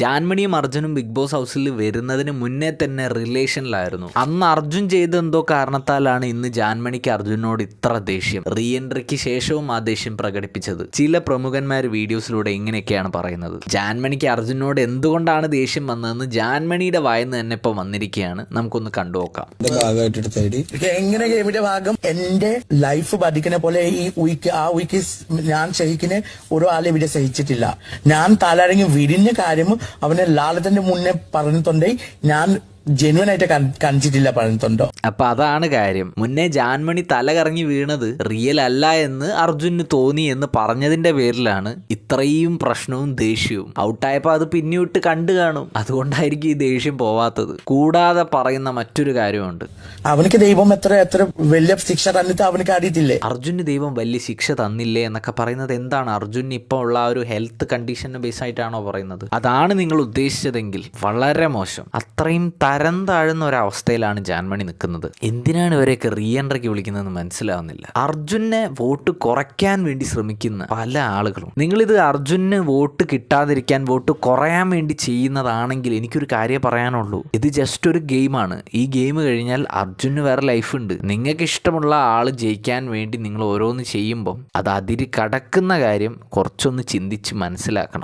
ജാൻമണിയും അർജുനും big boss ഹൗസിൽ വരുന്നതിന് മുന്നേ തന്നെ റിലേഷനിലായിരുന്നു. അന്ന് അർജുൻ ചെയ്ത എന്തോ കാരണത്താലാണ് ഇന്ന് ജാൻമണിക്ക് അർജുനോട് ഇത്ര ദേഷ്യം. റീ എൻട്രിക്ക് ശേഷവും ആ ദേഷ്യം പ്രകടിപ്പിച്ചത്. ചില പ്രമുഖന്മാർ വീഡിയോസിലൂടെ ഇങ്ങനെയൊക്കെയാണ് പറയുന്നത്. ജാൻമണിക്ക് അർജുനോട് എന്തുകൊണ്ടാണ് ദേഷ്യം വന്നതെന്ന് ജാൻമണിയുടെ വായന്ന് തന്നെ ഇപ്പൊ വന്നിരിക്കുകയാണ്. നമുക്കൊന്ന് കണ്ടുനോക്കാം എങ്ങനെ ഗെയിമിന്റെ ഭാഗം? എന്റെ ലൈഫ് ബാധിക്കുന്ന പോലെ ഈ വീക്ക് ആ വീക്ക് ഞാൻ സഹിക്കുന്ന ഒരു ആളെ ഇവിടെ സഹിച്ചിട്ടില്ല. ഞാൻ തലരങ്ങി വിരിഞ്ഞ കാര്യം അവനെ ലാലത്തിന്റെ മുന്നേ പറഞ്ഞിട്ടുണ്ടെങ്കിൽ ഞാൻ ജെന്വൻ ആയിട്ട് കാണിച്ചിട്ടില്ല പറഞ്ഞിട്ടുണ്ടോ? അപ്പൊ അതാണ് കാര്യം. മുന്നേ ജാൻമണി തല കറങ്ങി വീണത് റിയൽ അല്ല എന്ന് അർജുന് തോന്നി എന്ന് പറഞ്ഞതിന്റെ പേരിലാണ് ഇത്രയും പ്രശ്നവും ദേഷ്യവും. ഔട്ടായപ്പോൾ അത് പിന്നിട്ട് കണ്ടു കാണും. അതുകൊണ്ടായിരിക്കും ഈ ദേഷ്യം പോവാത്തത്. കൂടാതെ പറയുന്ന മറ്റൊരു കാര്യമുണ്ട്. അവനക്ക് ദൈവം എത്ര എത്ര വലിയ ശിക്ഷ തന്നിട്ട് അവനക്ക് അറിയത്തില്ലേ? അർജുന് ദൈവം വലിയ ശിക്ഷ തന്നില്ലേ എന്നൊക്കെ പറയുന്നത് എന്താണ്? അർജുന് ഇപ്പോൾ ഉള്ള ആ ഒരു ഹെൽത്ത് കണ്ടീഷനെ ബേസ് ആയിട്ടാണോ പറയുന്നത്? അതാണ് നിങ്ങൾ ഉദ്ദേശിച്ചതെങ്കിൽ വളരെ മോശം. അത്രയും തരം താഴുന്ന ഒരവസ്ഥയിലാണ് ജാൻമണി നിൽക്കുന്നത്. എന്തിനാണ് ഇവരെയൊക്കെ റീ എൻട്രിക്ക് വിളിക്കുന്നതെന്ന് മനസ്സിലാവുന്നില്ല. അർജുനെ വോട്ട് കുറയ്ക്കാൻ വേണ്ടി ശ്രമിക്കുന്ന പല ആളുകളും. നിങ്ങളിത് അർജുന് വോട്ട് കിട്ടാതിരിക്കാൻ വോട്ട് കുറയാൻ വേണ്ടി ചെയ്യുന്നതാണെങ്കിൽ എനിക്കൊരു കാര്യം പറയാനുള്ളൂ. ഇത് ജസ്റ്റ് ഒരു ഗെയിമാണ്. ഈ ഗെയിം കഴിഞ്ഞാൽ അർജുന് വേറെ ലൈഫ് ഉണ്ട്. നിങ്ങൾക്ക് ഇഷ്ടമുള്ള ആൾ ജയിക്കാൻ വേണ്ടി നിങ്ങൾ ഓരോന്ന് ചെയ്യുമ്പം അത് അതിരി കടക്കുന്ന കാര്യം കുറച്ചൊന്ന് ചിന്തിച്ച് മനസ്സിലാക്കണം.